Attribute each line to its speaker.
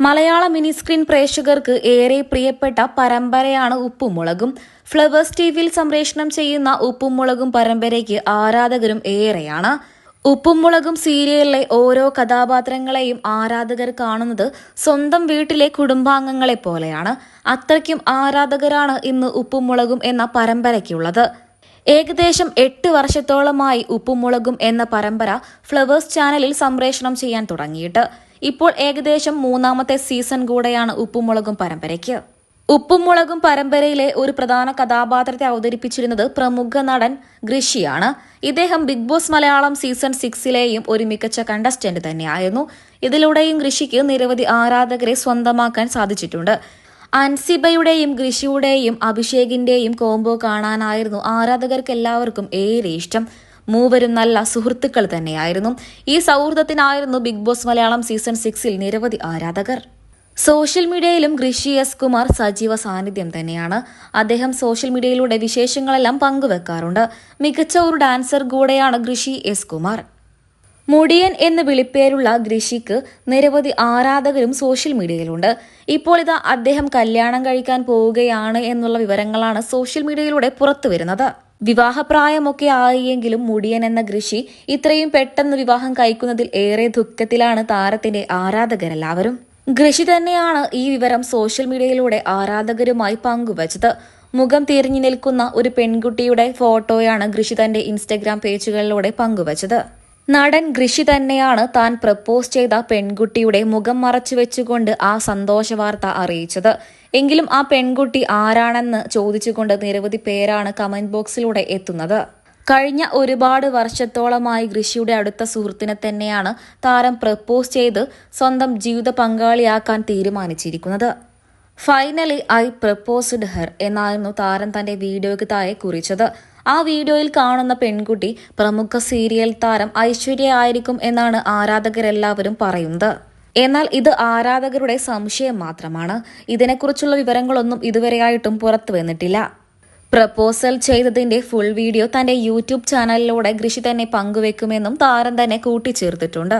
Speaker 1: മലയാള mini screen പ്രേക്ഷകർക്ക് ഏറെ പ്രിയപ്പെട്ട പരമ്പരയാണ് ഉപ്പുമുളകും. ഫ്ലവേഴ്സ് ടിവിയിൽ സംപ്രേഷണം ചെയ്യുന്ന ഉപ്പുമുളകും പരമ്പരയ്ക്ക് ആരാധകരും ഏറെയാണ്. ഉപ്പുമുളകും സീരിയലിലെ ഓരോ കഥാപാത്രങ്ങളെയും ആരാധകർ കാണുന്നത് സ്വന്തം വീട്ടിലെ കുടുംബാംഗങ്ങളെ പോലെയാണ്. അത്രയ്ക്കും ആരാധകരാണ് ഇന്ന് ഉപ്പുമുളകും എന്ന പരമ്പരയ്ക്കുള്ളത്. ഏകദേശം എട്ട് വർഷത്തോളമായി ഉപ്പുമുളകും എന്ന പരമ്പര ഫ്ലവേഴ്സ് ചാനലിൽ സംപ്രേഷണം ചെയ്യാൻ തുടങ്ങിയിട്ട്. ഇപ്പോൾ ഏകദേശം മൂന്നാമത്തെ സീസൺ കൂടെയാണ് ഉപ്പുമുളകും പരമ്പരയ്ക്ക്. ഉപ്പുമുളകും പരമ്പരയിലെ ഒരു പ്രധാന കഥാപാത്രത്തെ അവതരിപ്പിച്ചിരുന്നത് പ്രമുഖ നടൻ ഗ്രിഷിയാണ്. ഇദ്ദേഹം ബിഗ് ബോസ് മലയാളം സീസൺ സിക്സിലെയും ഒരു മികച്ച കണ്ടസ്റ്റന്റ് തന്നെയായിരുന്നു. ഇതിലൂടെയും ഗ്രിഷിക്ക് നിരവധി ആരാധകരെ സ്വന്തമാക്കാൻ സാധിച്ചിട്ടുണ്ട്. അൻസിബയുടെയും ഗ്രിഷിയുടെയും അഭിഷേകിന്റെയും കോംബോ കാണാനായിരുന്നു ആരാധകർക്ക് എല്ലാവർക്കും ഏറെ ഇഷ്ടം. മൂവരും നല്ല സുഹൃത്തുക്കൾ തന്നെയായിരുന്നു. ഈ സൗഹൃദത്തിനായിരുന്നു ബിഗ് ബോസ് മലയാളം സീസൺ സിക്സിൽ നിരവധി ആരാധകർ. സോഷ്യൽ മീഡിയയിലും ഋഷി എസ് കുമാർ സജീവ സാന്നിധ്യം തന്നെയാണ്. അദ്ദേഹം സോഷ്യൽ മീഡിയയിലൂടെ വിശേഷങ്ങളെല്ലാം പങ്കുവെക്കാറുണ്ട്. മികച്ച ഒരു ഡാൻസർ കൂടെയാണ് ഋഷി എസ് കുമാർ. മുടിയൻ എന്ന് വിളിപ്പേരുള്ള ഋഷിക്ക് നിരവധി ആരാധകരും സോഷ്യൽ മീഡിയയിലുണ്ട്. ഇപ്പോൾ ഇതാ അദ്ദേഹം കല്യാണം കഴിക്കാൻ പോവുകയാണ് എന്നുള്ള വിവരങ്ങളാണ് സോഷ്യൽ മീഡിയയിലൂടെ പുറത്തുവരുന്നത്. വിവാഹപ്രായമൊക്കെ ആയെങ്കിലും മുടിയൻ എന്ന ഋഷി ഇത്രയും പെട്ടെന്ന് വിവാഹം കഴിക്കുന്നതിൽ ഏറെ ദുഃഖത്തിലാണ് താരത്തിന്റെ ആരാധകരെല്ലാവരും ഋഷി തന്നെയാണ് ഈ വിവരം സോഷ്യൽ മീഡിയയിലൂടെ ആരാധകരുമായി പങ്കുവച്ചത്. മുഖം തിരിഞ്ഞു നിൽക്കുന്ന ഒരു പെൺകുട്ടിയുടെ ഫോട്ടോയാണ് ഋഷി തന്റെ ഇൻസ്റ്റഗ്രാം പേജുകളിലൂടെ പങ്കുവച്ചത്. നടൻ ഋഷി തന്നെയാണ് താൻ പ്രപ്പോസ് ചെയ്ത പെൺകുട്ടിയുടെ മുഖം മറച്ചു വെച്ചുകൊണ്ട് ആ സന്തോഷ വാർത്ത അറിയിച്ചത്. എങ്കിലും ആ പെൺകുട്ടി ആരാണെന്ന് ചോദിച്ചുകൊണ്ട് നിരവധി പേരാണ് കമന്റ് ബോക്സിലൂടെ എത്തുന്നത്. കഴിഞ്ഞ ഒരുപാട് വർഷത്തോളമായി ഋഷിയുടെ അടുത്ത സുഹൃത്തിനെ തന്നെയാണ് താരം പ്രപ്പോസ് ചെയ്ത് സ്വന്തം ജീവിത പങ്കാളിയാക്കാൻ തീരുമാനിച്ചിരിക്കുന്നത്. ഫൈനലി ഐ പ്രപ്പോസ്ഡ് ഹെർ എന്നായിരുന്നു താരം തന്റെ വീഡിയോയ്ക്ക് താഴെ കുറിച്ചത്. ആ വീഡിയോയിൽ കാണുന്ന പെൺകുട്ടി പ്രമുഖ സീരിയൽ താരം ഐശ്വര്യ ആയിരിക്കും എന്നാണ് ആരാധകരെല്ലാവരും പറയുന്നത്. എന്നാൽ ഇത് ആരാധകരുടെ സംശയം മാത്രമാണ്. ഇതിനെക്കുറിച്ചുള്ള വിവരങ്ങളൊന്നും ഇതുവരെയായിട്ടും പുറത്തു വന്നിട്ടില്ല. പ്രപ്പോസൽ ചെയ്തതിന്റെ ഫുൾ വീഡിയോ തന്റെ യൂട്യൂബ് ചാനലിലൂടെ കൃഷി തന്നെ പങ്കുവെക്കുമെന്നും താരം തന്നെ കൂട്ടിച്ചേർത്തിട്ടുണ്ട്.